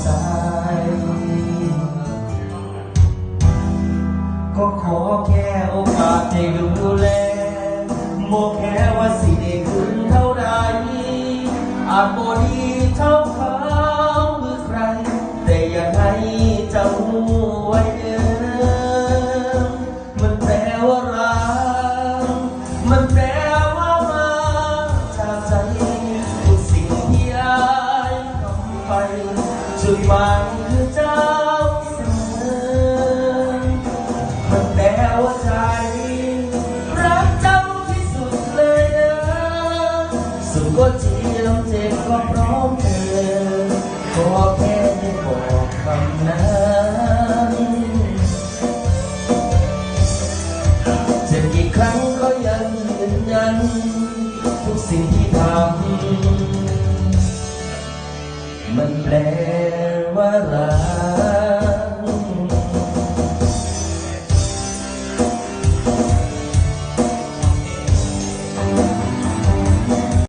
ใจ ก็ขอแค่โอกาสได้ดูแลโมแค่ว่าสิได้คืนเท่าใดอาจโมดีเท่าเขาคือใคร แต่อย่าให้เจ้าหูไว้เดิมมันแปลว่ารักมันแปลว่ามาจากใจสิ่ดียทไป จุดหมายคือเจ้าเสมอมันแปลว่าใจ รักเจ้าที่สุดเลยนะสุดก็เจียมเจ็บก็พร้อมเธอขอแค่ได้บอกคำนั้นเจ็บกี่ครั้งก็ยังยืนยันทุกสิ่งที่ แปลว่ารัก